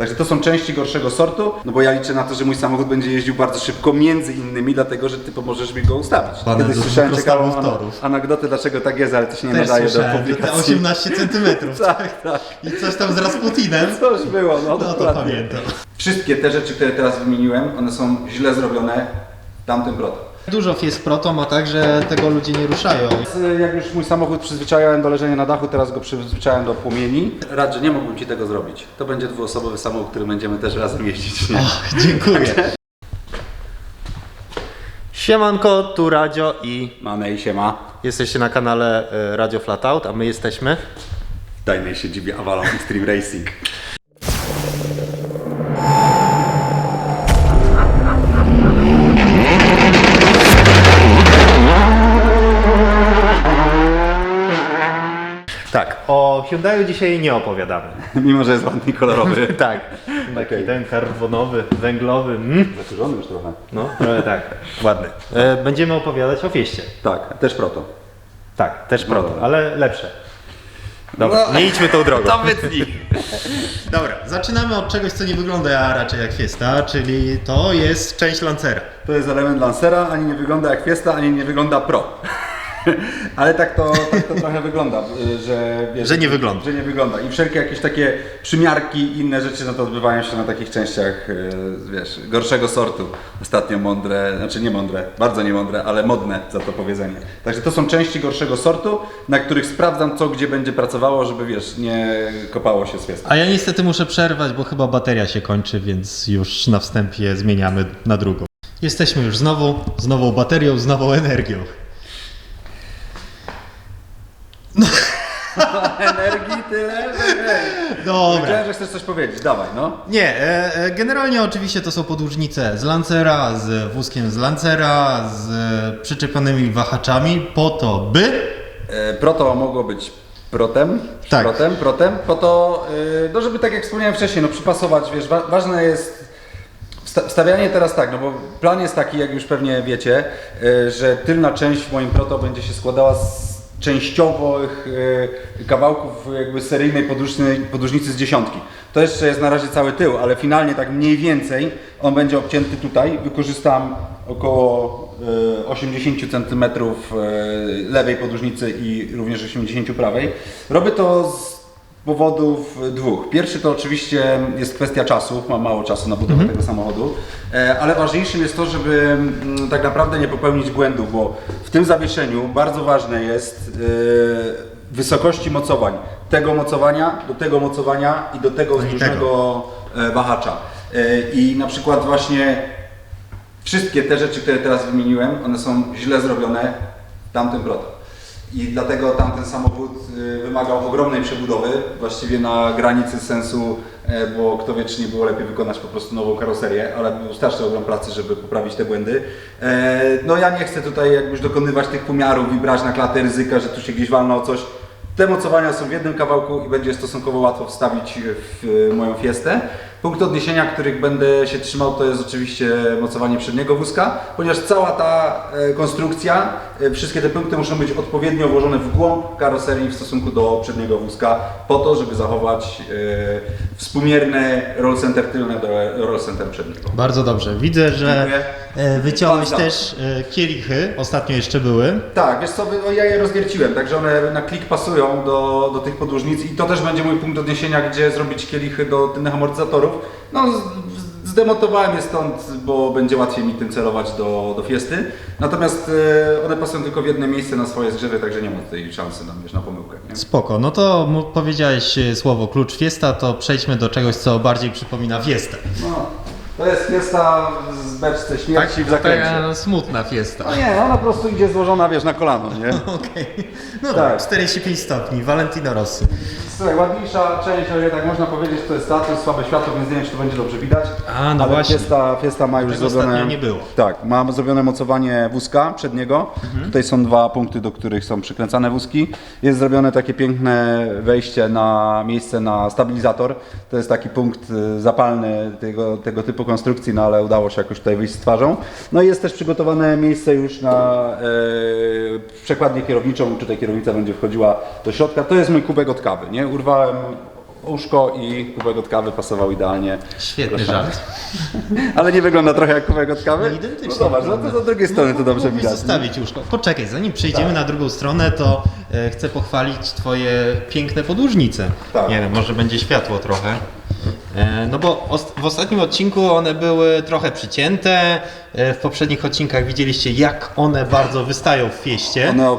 Także to są części gorszego sortu, no bo ja liczę na to, że mój samochód będzie jeździł bardzo szybko, między innymi dlatego, że ty pomożesz mi go ustawić. Pana Kiedyś słyszałem ciekawą torów. anegdotę, dlaczego tak jest, ale to się nie Też nadaje do publikacji. 18 centymetrów. Tak, tak. I coś tam z Rasputinem. Coś było, no, No to pamiętam. Wszystkie te rzeczy, które teraz wymieniłem, one są źle zrobione w tamtym proto. Dużo Fiest Proto ma tak, że tego ludzie nie ruszają. Jak już mój samochód przyzwyczajałem do leżenia na dachu, teraz go przyzwyczajałem do płomieni. Radże, nie mógłbym Ci tego zrobić. To będzie dwuosobowy samochód, którym będziemy też razem jeździć. Nie? Och, dziękuję. Siemanko, tu Radio i Mamy i siema. jesteście na kanale e, Radio Flatout, a my jesteśmy W tajnej siedzibie Avalon Extreme Racing. Hyundaiu dzisiaj nie opowiadamy. Mimo, że jest ładny i kolorowy. tak, taki ten karbonowy, węglowy, mm. Zakurzony już trochę. no trochę tak, ładny. E, będziemy opowiadać o Fieście. Tak, też proto. Tak, też No proto, dobra. ale lepsze. Dobra, No. nie idźmy tą drogą. To wytnij. Dobra, zaczynamy od czegoś, co nie wygląda raczej jak Fiesta, czyli to jest część Lancera. To jest element Lancera, ani nie wygląda jak Fiesta, ani nie wygląda Pro. Ale tak to, tak to trochę wygląda, y, że, wiesz, Że nie wygląda. Że nie wygląda. I wszelkie jakieś takie przymiarki inne rzeczy, no to odbywają się na takich częściach, y, wiesz, gorszego sortu. Ostatnio mądre, znaczy nie mądre, bardzo nie mądre, ale modne za to powiedzenie. Także to są części gorszego sortu, na których sprawdzam co gdzie będzie pracowało, żeby wiesz, nie kopało się z Fiesta. A ja niestety muszę przerwać, bo chyba bateria się kończy, więc już na wstępie zmieniamy na drugą. Jesteśmy już znowu, z nową baterią, z nową energią. Energii tyle, że hej. Dobra. Wiedziałem, że chcesz coś powiedzieć, dawaj no. Nie, e, e, generalnie oczywiście to są podłużnice z Lancera, z wózkiem z Lancera, z e, przyczepionymi wahaczami po to, by... E, Proto mogło być protem, Tak. protem, protem, po to, no żeby tak jak wspomniałem wcześniej, no przypasować, wiesz, wa ważne jest wsta- wstawianie teraz tak, no bo plan jest taki, jak już pewnie wiecie, że tylna część w moim proto będzie się składała z częściowych y, kawałków jakby seryjnej podłużnicy z dziesiątki. To jeszcze jest na razie cały tył, ale finalnie tak mniej więcej on będzie obcięty tutaj. Wykorzystam około y, 80 cm lewej podłużnicy i również 80 prawej. Robię to z powodów dwóch. Pierwszy to oczywiście jest kwestia czasu, mam mało czasu na budowę tego samochodu, e, ale ważniejszym jest to, żeby mm, tak naprawdę nie popełnić błędu, bo w tym zawieszeniu bardzo ważne jest e, wysokości mocowań. Tego mocowania, do tego mocowania i do tego i wzdłużnego e, wahacza. E, I na przykład właśnie wszystkie te rzeczy, które teraz wymieniłem, one są źle zrobione w tamtym proto. I dlatego tamten samochód y, wymagał ogromnej przebudowy, właściwie na granicy sensu, e, bo kto wie, czy nie było lepiej wykonać po prostu nową karoserię, ale był straszny ogrom pracy, żeby poprawić te błędy. E, No ja nie chcę tutaj jakby już dokonywać tych pomiarów i brać na klatę ryzyka, że tu się gdzieś walno o coś. Te mocowania są w jednym kawałku i będzie stosunkowo łatwo wstawić w e, moją fiestę. Punkt odniesienia, których będę się trzymał, to jest oczywiście mocowanie przedniego wózka, ponieważ cała ta e, konstrukcja, wszystkie te punkty muszą być odpowiednio włożone w głąb karoserii w stosunku do przedniego wózka, po to, żeby zachować e, współmierne roll center tylne do roll center przedniego. Bardzo dobrze. Widzę, że Dziękuję. e, wyciąłeś Pan też e, kielichy, ostatnio jeszcze były. Tak, wiesz co, wy- o, ja je rozwierciłem, także one na klik pasują do, do tych podłużnic i to też będzie mój punkt odniesienia, gdzie zrobić kielichy do tylnych amortyzatorów. No, z- zdemontowałem je stąd, bo będzie łatwiej mi tym celować do, do fiesty. Natomiast e, one pasują tylko w jedno miejsce na swoje zgrzewy, także nie ma tutaj szansy na, wiesz, na pomyłkę. Nie? Spoko, no to mu- powiedziałeś e, słowo klucz Fiesta, to przejdźmy do czegoś, co bardziej przypomina Fiestę. No, to jest fiesta z beczce śmierci w zakręcie. taka smutna Fiesta. No nie, ona po prostu idzie złożona, wiesz, na kolano, nie? Okej, no Tak. tak, 45 stopni, Valentino Rossi. Słuchaj, ładniejsza część, ale tak można powiedzieć, to jest ta, to jest słabe światło, więc nie wiem, czy to będzie dobrze widać. A, no ale właśnie. Fiesta, Fiesta ma już Tego zrobione... ostatnio nie było. Tak, ma zrobione mocowanie wózka przedniego. Mhm. Tutaj są dwa punkty, do których są przykręcane wózki. Jest zrobione takie piękne wejście na miejsce na stabilizator. To jest taki punkt y, zapalny tego, tego typu konstrukcji, no ale udało się jakoś tutaj wyjść z twarzą. No i jest też przygotowane miejsce już na e, przekładnię kierowniczą. Tutaj kierownica będzie wchodziła do środka. To jest mój kubek od kawy, nie? Urwałem Łóżko i kubek od kawy pasował idealnie. Świetny Proszę. żart. Ale nie wygląda trochę jak kubek od kawy? No identycznie No zobacz, no to z drugiej strony to dobrze widać. nie? zostawić łóżko. Poczekaj, zanim przejdziemy na drugą stronę, to e, chcę pochwalić Twoje piękne podłużnice. Tak. Nie wiem, może będzie światło trochę. E, no bo w ostatnim odcinku one były trochę przycięte. E, w poprzednich odcinkach widzieliście, jak one bardzo wystają w fieście. One,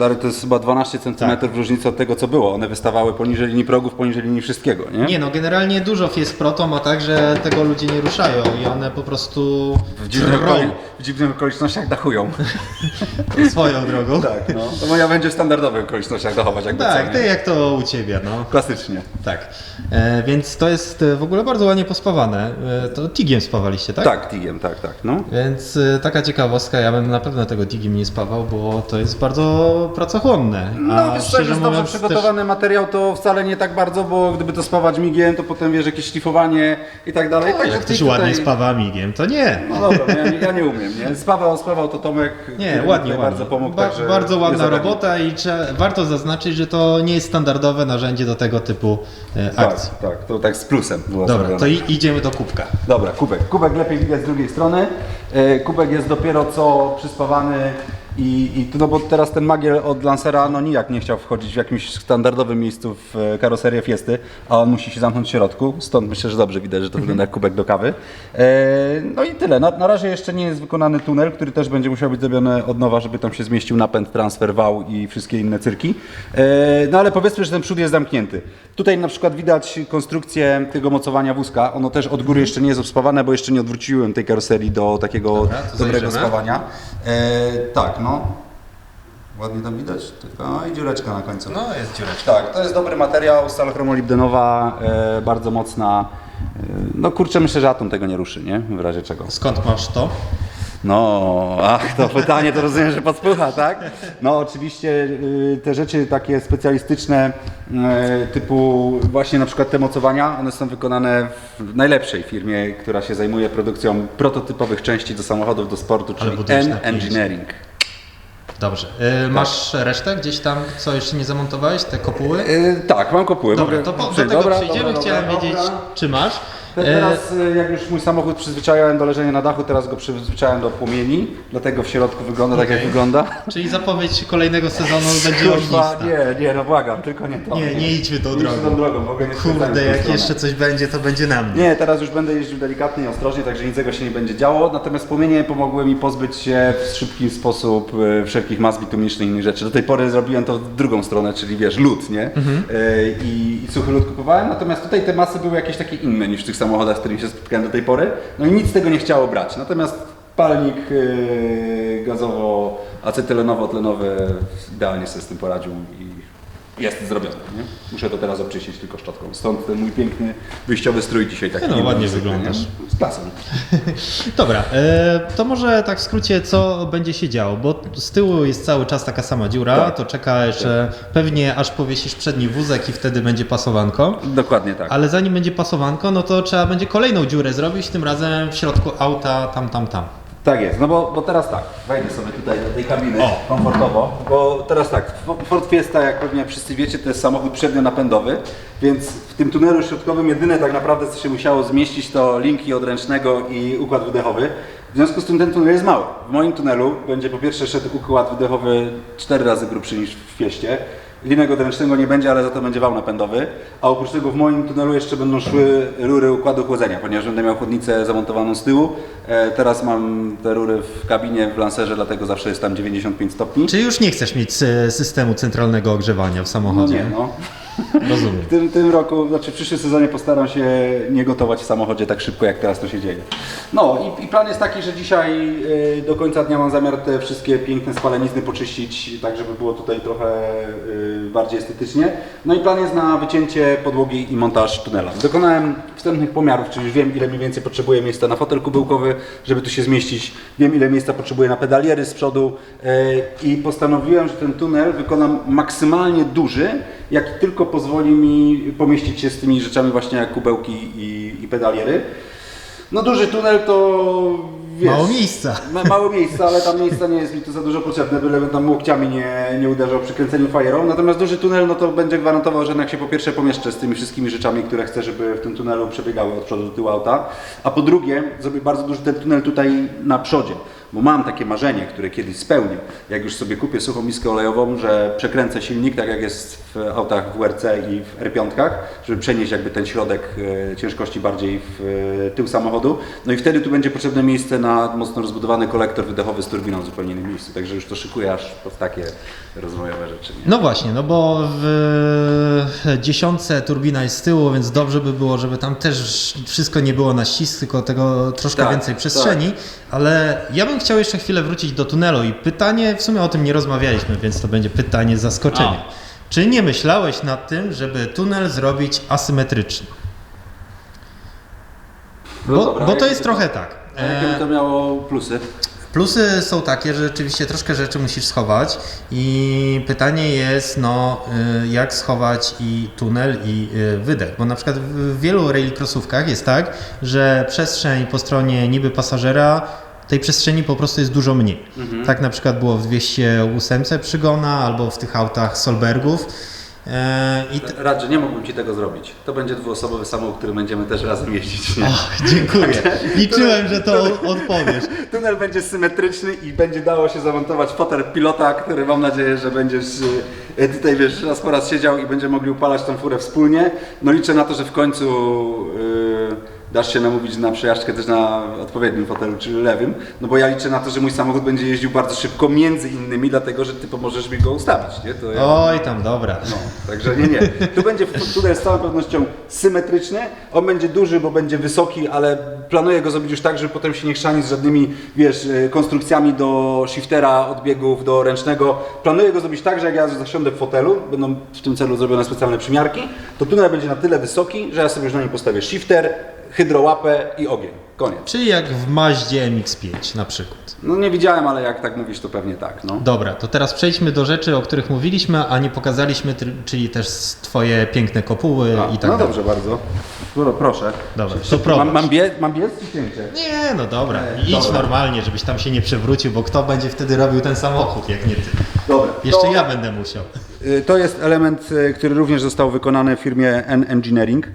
stary, to jest chyba 12 cm Tak. w różnicy od tego co było. One wystawały poniżej linii progów, poniżej linii wszystkiego, nie? Nie no, generalnie dużo Fiest Proto ma tak, że tego ludzie nie ruszają i one po prostu W dziwnych, okoli- w dziwnych okolicznościach dachują. swoją drogą. tak, no. To moja będzie w standardowych okolicznościach dachować jakby Tak, co, ty jak to u Ciebie, no. Klasycznie. Tak. E, więc to jest e, w ogóle bardzo ładnie pospawane. E, to Tigiem spawaliście, tak? Tak, tigiem, tak, tak. No. Więc e, taka ciekawostka, ja bym na pewno tego Tigiem nie spawał, bo to jest bardzo pracochłonne. No, wiesz szczerze jest dobrze przygotowany materiał, to wcale nie tak bardzo, bo gdyby to spawać migiem, to potem wiesz, jakieś szlifowanie i tak dalej. też, Także jak ktoś tutaj- ładnie spawa migiem, to nie. No dobra, no ja, nie- ja nie umiem, nie? Spawał, spawał to Tomek, Nie, ładnie, ładnie. bardzo pomógł. Ba- bardzo ładna robota i trzeba, warto zaznaczyć, że to nie jest standardowe narzędzie do tego typu e, akcji. Tak, tak, to tak z plusem było Dobra, to idziemy do kubka. Dobra, kubek. Kubek lepiej widać z drugiej strony. E, Kubek jest dopiero co przyspawany i, i no bo teraz ten magiel od Lancera no nijak nie chciał wchodzić w jakimś standardowym miejscu w e, karoserię Fiesty, a on musi się zamknąć w środku, stąd myślę, że dobrze widać, że to wygląda jak kubek do kawy. E, No i tyle. Na, na razie jeszcze nie jest wykonany tunel, który też będzie musiał być zrobiony od nowa, żeby tam się zmieścił napęd, transfer, wał i wszystkie inne cyrki. E, No ale powiedzmy, że ten przód jest zamknięty. Tutaj na przykład widać konstrukcję tego mocowania wózka. Ono też od góry jeszcze nie jest obspawane, bo jeszcze nie odwróciłem tej karoserii do takiego Dobra, dobrego zajrzymy. spawania. E, tak, no. Ładnie tam widać. Taka i dziureczka na końcu. No, jest dziureczka. Tak, to jest dobry materiał, stal chromolibdenowa, e, bardzo mocna. E, no kurczę, myślę, że atom tego nie ruszy, nie? W razie czego. Skąd masz to? No, ach, to pytanie to rozumiem, że podspłycha, tak? No oczywiście y, te rzeczy takie specjalistyczne y, typu właśnie na przykład te mocowania, one są wykonane w najlepszej firmie, która się zajmuje produkcją prototypowych części do samochodów, do sportu, czyli budujesz N napięcie. Engineering. Dobrze. E, masz resztę gdzieś tam, co jeszcze nie zamontowałeś? Te kopuły? Y, tak, mam kopuły. Dobra, mogę to po, do tego Dobra, przejdziemy. dobra, Chciałem dobra, wiedzieć, czy masz. Te- E, Teraz y, jak już mój samochód przyzwyczaiłem do leżenia na dachu, teraz go przyzwyczaiłem do płomieni, dlatego w środku wygląda tak jak Okej. wygląda. Czyli zapowiedź kolejnego sezonu będzie Kurwa, ognista. nie, nie, no błagam, tylko nie to. Nie, nie idźmy tą idźmy drogą. tą drogą, w ogóle nie w Kurde, tą jak stronę. jeszcze coś będzie, to będzie na mnie. Nie, teraz już będę jeździł delikatnie i ostrożnie, także niczego się nie będzie działo. Natomiast płomienie pomogły mi pozbyć się w szybki sposób e, wszelkich mas bitumicznych i innych rzeczy. Do tej pory zrobiłem to w drugą stronę, czyli wiesz, lód, nie? Mhm. E, I, I suchy lód kupowałem. Natomiast tutaj te masy były jakieś takie inne niż w tych samochodach, z którymi się spotkałem do tej pory. No i nic z tego nie chciało brać. Natomiast palnik e, gazowo-acetylenowo-tlenowy idealnie sobie z tym poradził i jest zrobione. Nie? Muszę to teraz obczyścić tylko szczotką. Stąd ten mój piękny wyjściowy strój dzisiaj taki. No, inny ładnie wyglądasz. Z klasą. Dobra, e, to może tak w skrócie, co będzie się działo, bo z tyłu jest cały czas taka sama dziura, Tak. to czeka jeszcze pewnie aż powiesisz przedni wózek i wtedy będzie pasowanko. Dokładnie tak. Ale zanim będzie pasowanko, no to trzeba będzie kolejną dziurę zrobić, tym razem w środku auta, tam, tam, tam. Tak jest, no bo, bo teraz tak, wejdę sobie tutaj do tej kabiny O. komfortowo, bo teraz tak, Ford Fiesta, jak pewnie wszyscy wiecie, to jest samochód przednionapędowy, więc w tym tunelu środkowym jedyne tak naprawdę, co się musiało zmieścić, to linki od ręcznego i układ wydechowy. W związku z tym ten tunel jest mały. W moim tunelu będzie po pierwsze szedł układ wydechowy cztery razy grubszy niż w Fieście. Linek odręcznego nie będzie, ale za to będzie wał napędowy. A oprócz tego w moim tunelu jeszcze będą szły rury układu chłodzenia, ponieważ będę miał chłodnicę zamontowaną z tyłu. E, teraz mam te rury w kabinie, w lancerze, dlatego zawsze jest tam 95 stopni. Czy już nie chcesz mieć e, systemu centralnego ogrzewania w No samochodzie? nie, no. Rozumiem. W tym, tym roku, znaczy w przyszłym sezonie postaram się nie gotować w samochodzie tak szybko, jak teraz to się dzieje. No i, i plan jest taki, że dzisiaj y, do końca dnia mam zamiar te wszystkie piękne spalenizny poczyścić, tak żeby było tutaj trochę y, bardziej estetycznie. No i plan jest na wycięcie podłogi i montaż tunela. Dokonałem wstępnych pomiarów, czyli już wiem ile mniej więcej potrzebuję miejsca na fotel kubełkowy, żeby tu się zmieścić. Wiem ile miejsca potrzebuję na pedaliery z przodu y, i postanowiłem, że ten tunel wykonam maksymalnie duży, jaki tylko pozwoli mi pomieścić się z tymi rzeczami właśnie jak kubełki i, i pedaliery. No duży tunel to wiesz, Mało miejsca. Ma, mało miejsca, ale tam miejsca nie jest mi tu za dużo potrzebne, byle tam łokciami nie, nie uderzał przy kręceniu fajerą. Natomiast duży tunel, no to będzie gwarantował, że jednak się po pierwsze pomieszczę z tymi wszystkimi rzeczami, które chcę, żeby w tym tunelu przebiegały od przodu do tyłu auta. A po drugie, zrobię bardzo duży ten tunel tutaj na przodzie. Bo mam takie marzenie, które kiedyś spełnię. Jak już sobie kupię suchą miskę olejową, że przekręcę silnik, tak jak jest w autach WRC i w R5, żeby przenieść jakby ten środek e, ciężkości bardziej w e, tył samochodu. No i wtedy tu będzie potrzebne miejsce na mocno rozbudowany kolektor wydechowy z turbiną w zupełnie innym miejscu. Także już to szykuję aż pod takie rozwojowe rzeczy. Nie? No właśnie, no bo w dziesiątce turbina jest z tyłu, więc dobrze by było, żeby tam też wszystko nie było na ścisk, tylko tego troszkę Tak, więcej przestrzeni. Ale ja bym chciał jeszcze chwilę wrócić do tunelu i pytanie, w sumie o tym nie rozmawialiśmy, więc to będzie pytanie z zaskoczenia. Czy nie myślałeś nad tym, żeby tunel zrobić asymetryczny? No Bo, dobra, bo to jest trochę tak. A jakie by to miało plusy? Plusy są takie, że rzeczywiście troszkę rzeczy musisz schować i pytanie jest, no, y, jak schować i tunel i y, wydech, bo na przykład w wielu rallycrossówkach jest tak, że przestrzeń po stronie niby pasażera tej przestrzeni po prostu jest dużo mniej. Tak na przykład było w 208 przygona albo w tych autach Solbergów. E, I t- nie mógłbym Ci tego zrobić. To będzie dwuosobowy samochód, którym będziemy też razem jeździć. Nie? Och, dziękuję. Liczyłem, że to odpowiesz. Tunel będzie symetryczny i będzie dało się zamontować fotel pilota, który mam nadzieję, że będziesz y, tutaj wiesz, raz po raz siedział i będziemy mogli upalać tą furę wspólnie. No liczę na to, że w końcu y, dasz się namówić na przejażdżkę też na odpowiednim fotelu, czyli lewym, no bo ja liczę na to, że mój samochód będzie jeździł bardzo szybko, między innymi dlatego, że Ty pomożesz mi go ustawić, nie? To ja... Oj, tam dobra. No, także nie, nie. Tu będzie tunel z całą pewnością symetryczny. On będzie duży, bo będzie wysoki, ale planuję go zrobić już tak, żeby potem się nie chrzanić z żadnymi, wiesz, y, konstrukcjami do shiftera, odbiegów, do ręcznego. Planuję go zrobić tak, że jak ja zasiądę w fotelu, będą w tym celu zrobione specjalne przymiarki, to tunel będzie na tyle wysoki, że ja sobie już na nim postawię shifter, hydrołapę i ogień. Koniec. Czyli jak w Maździe MX-5 na przykład. No nie widziałem, ale jak tak mówisz, to pewnie tak, no. Dobra, to teraz przejdźmy do rzeczy, o których mówiliśmy, a nie pokazaliśmy, czyli też Twoje piękne kopuły A, i tak no dalej. dobrze bardzo. Pro, proszę. Dobra, to prowadź. mam, mam, bie, mam biec czy cięcie? Nie, no dobra, E, idź dobra. normalnie, żebyś tam się nie przewrócił, bo kto będzie wtedy robił ten samochód, jak nie ty. Dobra. Jeszcze to, ja będę musiał. Y, To jest element, y, który również został wykonany w firmie N Engineering.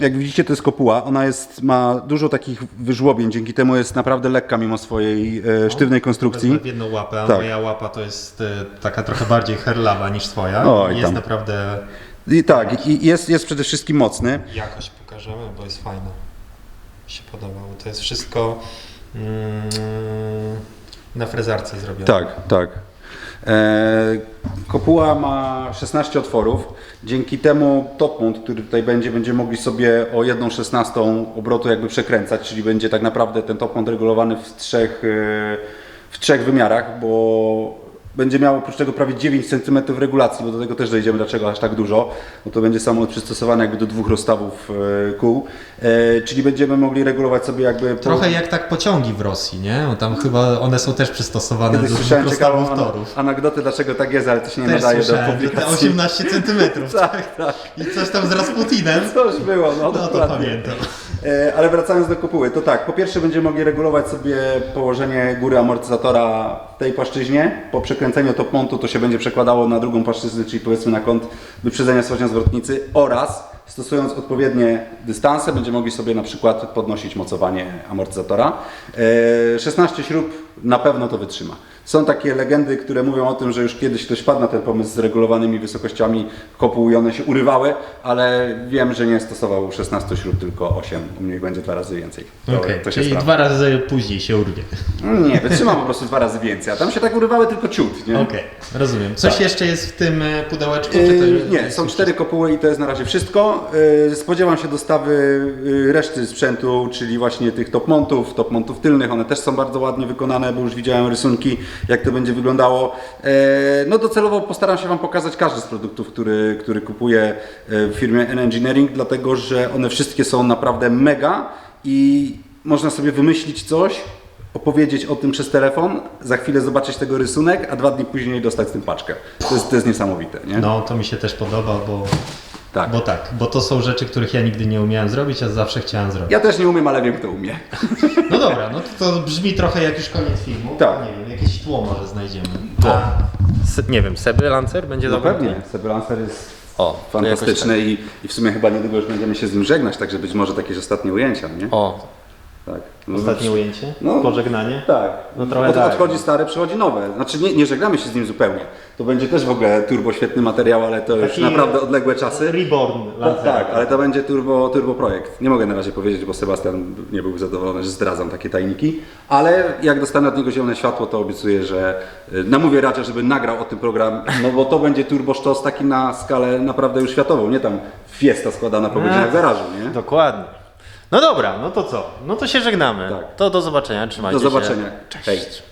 Jak widzicie, to jest kopuła. Ona jest, ma dużo takich wyżłobień, dzięki temu jest naprawdę lekka mimo swojej e, sztywnej konstrukcji. W jedną łapę, a Tak. moja łapa to jest e, taka trochę bardziej herlawa niż twoja. Oj, jest tam. naprawdę... I tak, i jest, jest przede wszystkim mocny. Jakość pokażemy, bo jest fajna. Mi się podobało. To jest wszystko mm, na frezarce zrobione. Tak, tak. E, kopuła ma 16 otworów. Dzięki temu top mount, który tutaj będzie, będziemy mogli sobie o 1,16 obrotu jakby przekręcać, czyli będzie tak naprawdę ten top mount regulowany w trzech, e, w trzech wymiarach, bo będzie miał oprócz tego prawie 9 cm regulacji, bo do tego też dojdziemy, dlaczego aż tak dużo, bo to będzie samolot przystosowany jakby do dwóch rozstawów e, kół, e, czyli będziemy mogli regulować sobie jakby... po- Trochę jak tak pociągi w Rosji, nie? Bo tam chyba one są też przystosowane Kiedyś do słyszałem dwóch ciekawą torów. anegdotę, dlaczego tak jest, ale to się nie Też nadaje do publikacji. 18 centymetrów. Tak, tak. I coś tam z Rasputinem. Coś było, no, No to dokładnie. pamiętam. E, Ale wracając do kopuły, to tak, po pierwsze będziemy mogli regulować sobie położenie góry amortyzatora w tej płaszczyźnie. Po przekręceniu top montu to się będzie przekładało na drugą płaszczyznę, czyli powiedzmy na kąt wyprzedzenia stworzenia zwrotnicy oraz stosując odpowiednie dystanse będziemy mogli sobie na przykład podnosić mocowanie amortyzatora. E, 16 śrub na pewno to wytrzyma. Są takie legendy, które mówią o tym, że już kiedyś ktoś padł na ten pomysł z regulowanymi wysokościami kopuł i one się urywały, ale wiem, że nie stosował 16 śrub, tylko 8. U mnie będzie dwa razy więcej. To, Okej, to się czyli sprawdza. dwa razy później się urwie. Nie, wytrzyma po prostu dwa razy więcej, a tam się tak urywały tylko ciut? Okej, rozumiem. Coś Tak. jeszcze jest w tym e, pudełeczku? Yy, nie, są cztery kopuły i to jest na razie wszystko. Yy, Spodziewam się dostawy yy, reszty sprzętu, czyli właśnie tych top montów, top montów tylnych. One też są bardzo ładnie wykonane, bo już widziałem rysunki, jak to będzie wyglądało. Yy, No docelowo postaram się Wam pokazać każdy z produktów, który, który kupuję yy, w firmie N-Engineering, dlatego że one wszystkie są naprawdę mega i można sobie wymyślić coś, opowiedzieć o tym przez telefon, za chwilę zobaczyć tego rysunek, a dwa dni później dostać tym paczkę. To jest, to jest niesamowite, nie? No, to mi się też podoba, bo Tak. Bo tak, bo to są rzeczy, których ja nigdy nie umiałem zrobić, a zawsze chciałem zrobić. Ja też nie umiem, ale wiem kto umie. No dobra, no to, to brzmi trochę jak już koniec filmu. Tak. Nie wiem, jakieś tło może znajdziemy. Tło. A, nie wiem, Seby Lancer będzie No dobry? pewnie, Sebelancer jest O, fantastyczny i, i w sumie chyba niedługo już będziemy się z nim żegnać, także być może jakieś ostatnie ujęcia, nie? Tak. O, Tak. No, ostatnie ujęcie? No. Pożegnanie? Tak. No trochę Od, tak. Odchodzi stare, przychodzi nowe. Znaczy nie, nie żegnamy się z nim zupełnie. To będzie też w ogóle turbo świetny materiał, ale to już Taki naprawdę odległe czasy. Reborn Tak, tak, ale to będzie turbo, turbo projekt. Nie mogę na razie powiedzieć, bo Sebastian nie był zadowolony, że zdradzam takie tajniki, ale jak dostanę od niego zielone światło, to obiecuję, że y, namówię Radzia, żeby nagrał o tym program, no bo to będzie turbo sztos taki na skalę naprawdę już światową, nie tam fiesta składana po godzinach garażu, nie? Dokładnie. No dobra, no to co? No to się żegnamy. Tak. To do zobaczenia, trzymajcie Do się. zobaczenia. Cześć.